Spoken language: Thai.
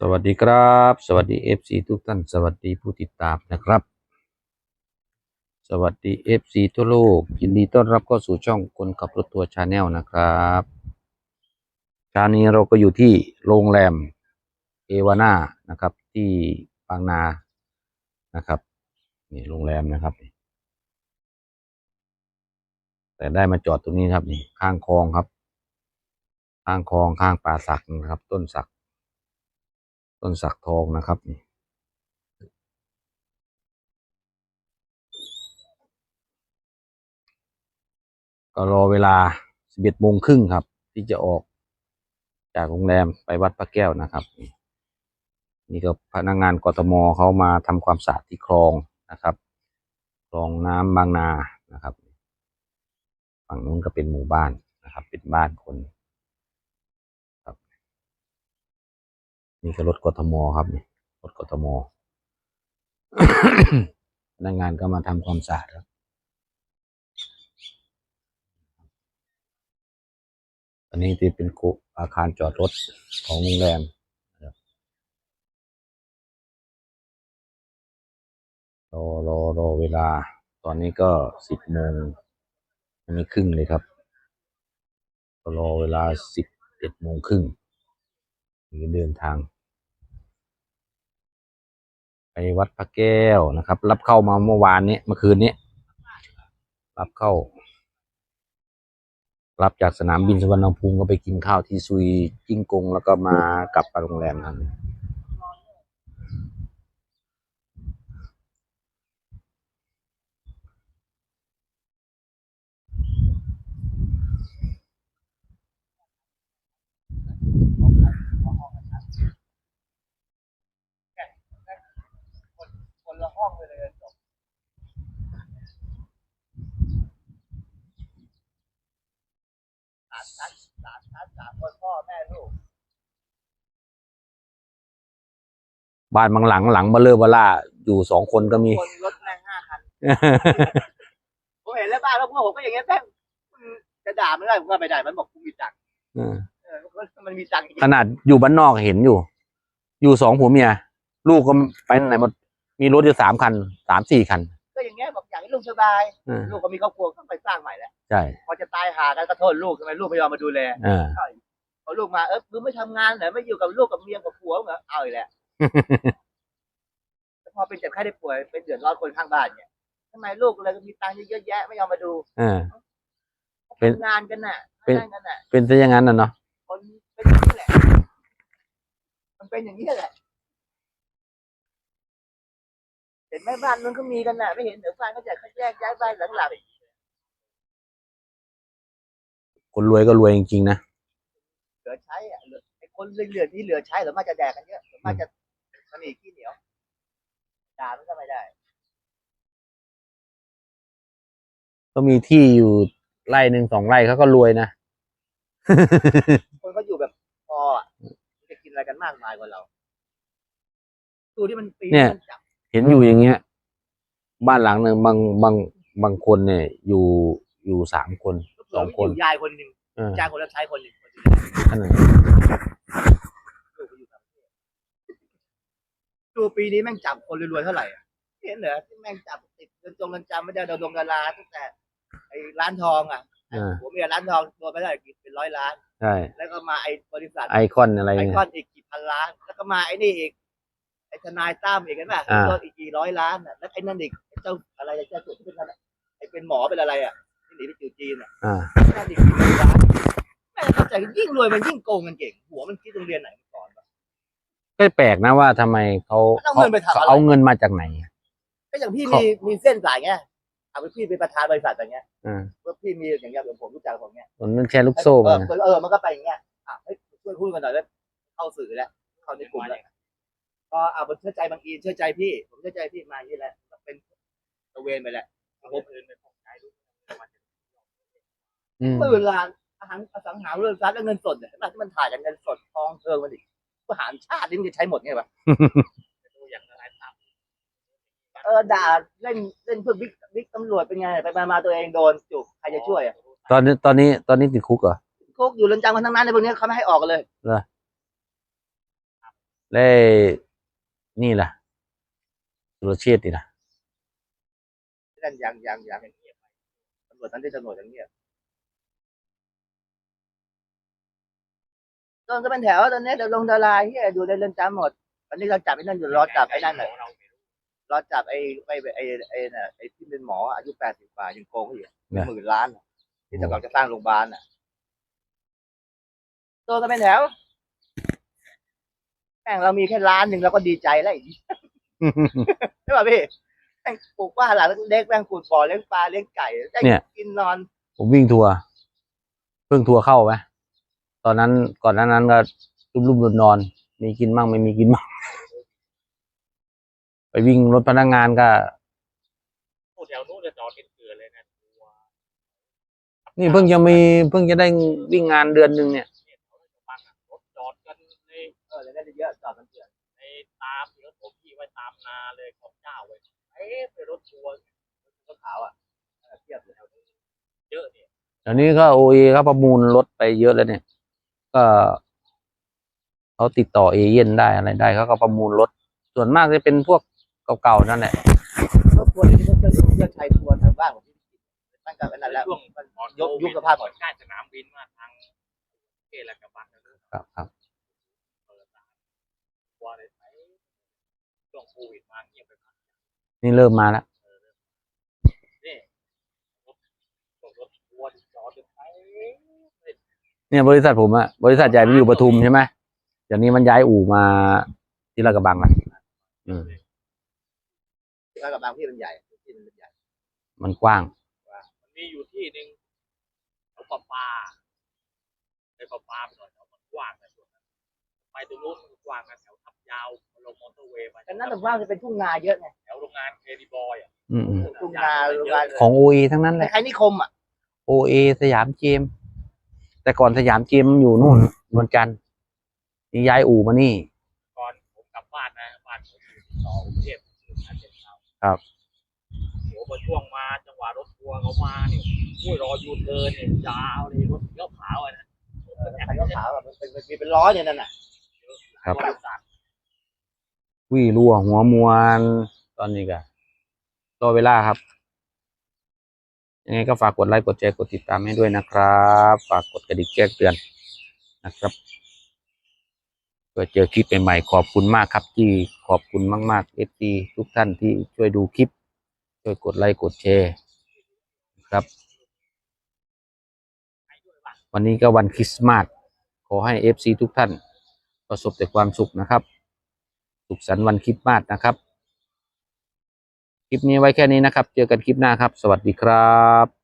สวัสดีครับ สวัสดีเอฟซีทุกท่าน สวัสดีผู้ติดตามนะครับ สวัสดีเอฟซีทั่วโลก ยินดีต้อนรับเข้าสู่ช่องคนขับรถทัวร์ชาแนลนะครับเช้านี้เราก็อยู่ที่โรงแรมเอวาน่านะครับ ที่บางนานะครับนี่โรงแรมนะครับ แต่ได้มาจอดตรงนี้ครับนี่ข้างคลองครับ ข้างคลองข้างป่าสักนะครับ ต้นสัก ต้นสักทองนะครับนี่ก็รอเวลาสิบเอ็ดโมงครึ่งครับ ที่จะออกจากโรงแรมไปวัดพระแก้วนะครับ นี่ก็พนักงานกทมเขามาทำความสะอาดที่คลองนะครับคลองน้ำบางนานะครับ ฝั่งนู้นก็เป็นหมู่บ้านนะครับ เป็นบ้านคน นี่ก็รถกทมครับนี่รถกทมพนักงานก็มาทำความสะอาดครับอันนี้ที่เป็นคุอาคารจอดรถของโรงแรมรอรอรอเวลา ตอนนี้ก็สิบโมงยังไม่ครึ่งเลยครับรอเวลาสิบเอ็ดโมงครึ่งเดินทาง ไปวัดพระแก้วนะครับ รับเข้ามาเมื่อวานนี้เมื่อคืนนี้ รับเข้า รับจากสนามบินสุวรรณภูมิก็ไปกินข้าวที่ซุยจิ้งกงแล้วก็มากลับไปโรงแรมนั้นคนละห้องไปเลยจบสาม ชั้นสามชั้นสามคนพ่อแม่ลูกบ้านบางหลังหลังเบลเลอร์เบล่าอยู่สองคนก็มี คนรถแม่งห้าคันผมเห็นแล้วบ้านแล้วพวกผมก็อย่างเงี้ยแม่งจะด่าไม่ได้ผมก็ไม่ได้มันบอกกูมีตังค์เออมันมีตังค์จริงขนาดอยู่บ้านนอกเห็นอยู่ อยู่สองผัวเมียลูกก็ไปไหนหมดมีรถอยู่สามคันสามสี่คัน ลูกสบายเออลูกก็มีครอบครัวก็ไปสร้างใหม่แล้วใช่ พอจะตายหากันก็โทษลูกทำไมลูกไม่ยอมมาดูแลเออพอลูกมาเออมึงไม่ทำงานเหรอไม่อยู่กับลูกกับเมียกับผัวเหรอเอาอีกแหละแล้วพอเป็นเจ็บไข้ได้ป่วยเป็นเดือดร้อนคนข้างบ้านเนี่ยทำไมลูกเลยมีตังค์เยอะแยะไม่ยอมมาดูเออเป็น ทำงานกันน่ะเป็นทำงานกันน่ะเป็นซะอย่างนั้นนะเนาะคนเป็นอย่างนี้แหละ มันเป็นอย่างนี้แหละ เห็นไหมบ้านนู้นก็มีกันน่ะไม่เห็นเดี๋ยวบ้านเขาจะเขาแยกย้ายบ้านหลังหลังคนรวยก็รวยจริงๆนะเหลือใช้อะเหลือไอ้คนเหลือๆที่เหลือใช้หรือมากจะแดกกันเยอะหรือมากจะมันอีขี้เหนียวด่ามันก็ไม่ได้ ก็มีที่อยู่ไร่หนึ่งสองไร่เขาก็รวยนะ คนก็อยู่แบบพออะจะกินอะไรกันมากมายกว่าเราดูที่มันปีเนี่ยมันจับ เห็นอยู่อย่างเงี้ย บ้านหลังหนึ่งบางบางบางคนเนี่ย อยู่อยู่สามคนสองคนยู่ยายคนหนึ่งเออยายคนรับใช้คนหนึ่งคนหนึ่งขนาดลูกก็อยู่ต่างประเทศดูปีนี้แม่งจับคนรวยๆเท่าไหร่อะเห็นเหรอที่แม่งจับติดเงินจงเงินจำไม่ได้ดาวดงดาราตั้งแต่ไอ้ร้านทองอะอ่าผมมีร้านทองตัวไปได้กี่เป็นร้อยล้าน ใช่แล้วก็มาไอ้บริษัทไอคอนอะไรไอเนี่ยคอนอีกกี่พันล้าน แล้วก็มาไอ้นี่อีกไอ้ ทนายตั้มอีกเห็นป่ะอ่าตัวอีกกี่ร้อยล้านอะแล้วไอ้นั่นอีกไอ้เจ้าอะไรไอ้เจ้าตัวที่เป็นอะไรไอ้เป็นหมอเป็นอะไรอะที่หนีไปอยู่จีนอะอ่า นั่นอีกกี่ร้อยล้านแม่เข้าใจยิ่งรวยมันยิ่งโกงกันเก่ง หัวมันคิดโรงเรียนไหนมาก่อนวะ ก็แปลกนะว่าทำไมเขาเอาเงินไปทำอะไรเขาเอาเงินมาจากไหน ก็อย่างพี่ขอมีมีเส้นสายไงเอาไปพี่เป็นประธานบริษัทอย่างเงี้ยอ่าว่าพี่มีอย่างเงี้ยเดี๋ยวผมรู้จักผมเงี้ยมันแค่ลูกโซ่เอมาอเออมันก็ไปอย่างเงี้ยอะเฮ้ยช่วยพูดกันหน่อยแล้วเข้าสื่อแล้วเข้าในกลุ่มแล้ว ก็เอาผมเชื่อใจบางอีเชื่อใจพี่ ผมเชื่อใจพี่มาอย่างนี้แหละก็เป็นตะเวนไปแหละผมอื่นไปผมใช้รู้อืมเมื่อเวลาอาหารอสังหาริมทรัพย์แล้วเงินสดเนี่ยเห็นไหมที่มันถ่ายกันเงินสดทองเทิงมันดิทหารชาตินี่มันจะใช้หมดไงวะเออด่าเล่นเล่นเพื่อบิ๊กบิ๊กตำรวจเป็นไง ไปมามาตัวเองโดนจุกใครจะช่วยอะตอนนี้ตอนนี้ตอนนี้ติดคุกเหรอ คุกอยู่เรือนจำกันทั้งนั้นในพวกนี้เขาไม่ให้ออกกันเลยเหรอและ นี่ล่ะสุรเชษฐ์นี่ล่ะนั่นยังยังยังเงียบตำรวจนั้นที่ตำรวจยังเงียบโดนก็เป็นแถวตอนนี้เดี๋ยวลงดาราเฮียอยู่ในเรือนจำหมดตอนนี้เราจับไอ้นั่นอยู่รอจับไอ้นั่นน่ะรอจับไอ้ไอ้ไอ้ไอ้น่ะไอ้ที่เป็นหมออายุแปดสิบกว่ายังโกงเขาอยู่หมื่นล้านที่จะกำลังจะสร้างโรงพยาบาลน่ะโดนก็เป็นแถว แม่งเรามีแค่ล้านหนึ่งเราก็ดีใจแล้วไอ้ใช่ป่ะพี่แม่งปลูกบ้านหลังเล็กแม่งขุดบ่อเลี้ยงปลาเลี้ยงไก่ได้เนี่ย กินนอน ผมวิ่งทัวร์เพิ่งทัวร์เข้าไหมตอนนั้นก่อนหนานั้นก็รุ่มๆนอนๆมีกินมั่งไม่มีกินมั่ง ไปวิ่งรถพนักงานก็พูดแถวนู้นจะจอดเป็นเกลือเลยนะตัวนี่เพิ่งจะมีเพิ่งจะได้วิ่งงานเดือนหนึ่งเนี่ย เนี่ยแถวราชบังอะรถจอดกันใน เออเลยได้เยอะจอดมันเถื่อนในตามที่รถผมขี่ไว้ตามนาเลยของเจ้าเว้ยเอ๊ะไปรถทัวร์รถขาวอะเออเทียบเลยเยอะเนี่ยตอนนี้ก็โอเอเขาประมูลรถไปเยอะแล้วเนี่ย ก็เขาติดต่อเอเย่นได้อะไรได้เขาก็ประมูลรถ ส่วนมากจะเป็นพวกเก่าๆนั่นแหละรถทัวร์ที่เขาเชื่อเชื่อชัยทัวร์แถวบ้านผมที่ตั้งแต่เป็นนั่นแล้วช่วงมันก่อนยกยุบสภาพหมดใกล้สนามบินมาทางเกลกระบังนะครับครับเปิดร้าน ทัวร์เลยไปช่วงโควิดมาเงียบไปพักนี่เริ่มมาแล้วนี่รถช่วงรถทัวร์จอดกันไปเนี่ยบริษัทผมอะบริษัทใหญ่มันอยู่ปทุมใช่ไหมเดี๋ยวนี้มันย้ายอู่มาที่ลาดกระบังละอืมแล้วกับบางที่มันใหญ่ที่มันใหญ่มันกว้าง มันมีอยู่ที่หนึ่งแถวปะปาไปปะปาไปหน่อยแถวมันกว้างนะส่วนนั้น ไปตรงนู้นมันกว้างนะแถวทับยาวลงมอเตอร์เวย์ไปแต่นั่นแต่ว่าจะเป็นทุ่งนาเยอะไงแถวโรงงานเคดีบอยอะอืมอืมทุ่งนาโรงงานของโอเอทั้งนั้นแหละคล้ายๆนิคมอะโอเอสยามเจมส์แต่ก่อนสยามเจมส์มันอยู่นู่นนวลจันทร์นี่ย้ายอู่มานี่ ก่อนผมกลับบ้านนะบ้านผมอยู่ที่ต่อกรุงเทพอยู่ชาเชิงเทราครับโหพอช่วงมาจังหวะรถทัวร์เขามาเนี่ยอุ้ยรอยูเทิร์นเนี่ยยาวเลยรถเลี้ยวขาวอะนะคันขาวๆอะมันเป็นมันมีเป็นร้อยเนี่ยนั่นน่ะ ครับบริษัทวิรั่วหัวมวนตอนนี้ก็รอเวลาครับยังไงก็ฝากกดไลค์กดแชร์กดติดตามให้ด้วยนะครับ ฝากกดกระดิ่งแจ้งเตือนนะครับเพื่อเจอคลิปใหม่ๆขอบคุณมากครับ ที่ขอบคุณมากๆเอฟซีทุกท่านที่ช่วยดูคลิป ช่วยกดไลค์กดแชร์ครับ วันนี้ก็วันคริสต์มาสขอให้เอฟซีทุกท่าน ประสบแต่ความสุขนะครับ สุขสันต์วันคริสต์มาสนะครับ คลิปนี้ไว้แค่นี้นะครับ เจอกันคลิปหน้าครับ สวัสดีครับ